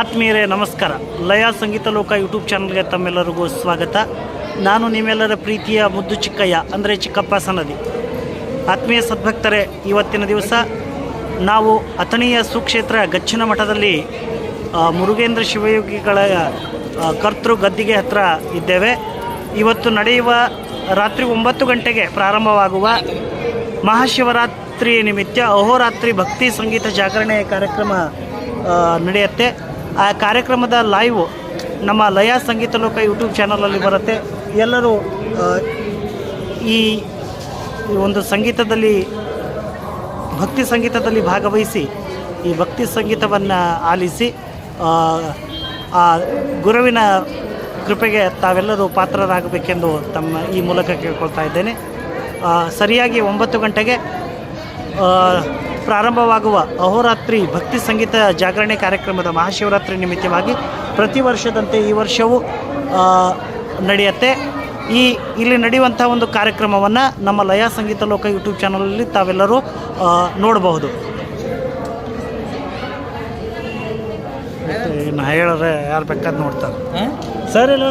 ಆತ್ಮೀಯರೇ, ನಮಸ್ಕಾರ. ಲಯ ಸಂಗೀತ ಲೋಕ ಯೂಟ್ಯೂಬ್ ಚಾನಲ್ಗೆ ತಮ್ಮೆಲ್ಲರಿಗೂ ಸ್ವಾಗತ. ನಾನು ನಿಮ್ಮೆಲ್ಲರ ಪ್ರೀತಿಯ ಮುದ್ದು ಚಿಕ್ಕಯ್ಯ, ಅಂದರೆ ಚಿಕ್ಕಪ್ಪ ಸನದಿ ಆತ್ಮೀಯ ಸದ್ಭಕ್ತರೇ, ಇವತ್ತಿನ ದಿವಸ ನಾವು ಅಥಣಿಯ ಸುಕ್ಷೇತ್ರ ಗಚ್ಚಿನ ಮಠದಲ್ಲಿ ಮುರುಗೇಂದ್ರ ಶಿವಯೋಗಿಗಳ ಕರ್ತೃ ಗದ್ದಿಗೆ ಹತ್ರ ಇದ್ದೇವೆ. ಇವತ್ತು ನಡೆಯುವ ರಾತ್ರಿ ಒಂಬತ್ತು ಗಂಟೆಗೆ ಪ್ರಾರಂಭವಾಗುವ ಮಹಾಶಿವರಾತ್ರಿ ನಿಮಿತ್ತ ಅಹೋರಾತ್ರಿ ಭಕ್ತಿ ಸಂಗೀತ ಜಾಗರಣೆ ಕಾರ್ಯಕ್ರಮ ನಡೆಯುತ್ತೆ. ಆ ಕಾರ್ಯಕ್ರಮದ ಲೈವ್ ನಮ್ಮ ಲಯ ಸಂಗೀತ ಲೋಕ ಯೂಟ್ಯೂಬ್ ಚಾನಲಲ್ಲಿ ಬರುತ್ತೆ. ಎಲ್ಲರೂ ಈ ಒಂದು ಸಂಗೀತದಲ್ಲಿ ಭಕ್ತಿ ಸಂಗೀತದಲ್ಲಿ ಭಾಗವಹಿಸಿ ಈ ಭಕ್ತಿ ಸಂಗೀತವನ್ನು ಆಲಿಸಿ ಆ, ಗುರುವಿನ ಕೃಪೆಗೆ ತಾವೆಲ್ಲರೂ ಪಾತ್ರರಾಗಬೇಕೆಂದು ತಮ್ಮ ಈ ಮೂಲಕ ಕೇಳ್ಕೊಳ್ತಾ ಇದ್ದೇನೆ. ಸರಿಯಾಗಿ ಒಂಬತ್ತು ಗಂಟೆಗೆ ಪ್ರಾರಂಭವಾಗುವ ಅಹೋರಾತ್ರಿ ಭಕ್ತಿ ಸಂಗೀತ ಜಾಗರಣೆ ಕಾರ್ಯಕ್ರಮದ ಮಹಾಶಿವರಾತ್ರಿ ನಿಮಿತ್ತವಾಗಿ ಪ್ರತಿ ವರ್ಷದಂತೆ ಈ ವರ್ಷವೂ ನಡೆಯುತ್ತೆ. ಈ ಇಲ್ಲಿ ನಡೆಯುವಂಥ ಒಂದು ಕಾರ್ಯಕ್ರಮವನ್ನು ನಮ್ಮ ಲಯ ಸಂಗೀತ ಲೋಕ ಯೂಟ್ಯೂಬ್ ಚಾನಲಲ್ಲಿ ತಾವೆಲ್ಲರೂ ನೋಡಬಹುದು. ನಾ ಹೇಳಿದ್ರೆ ಯಾರು ಬೇಕಾದ್ ನೋಡ್ತಾರೆ. ಸರ್ ಇಲ್ಲ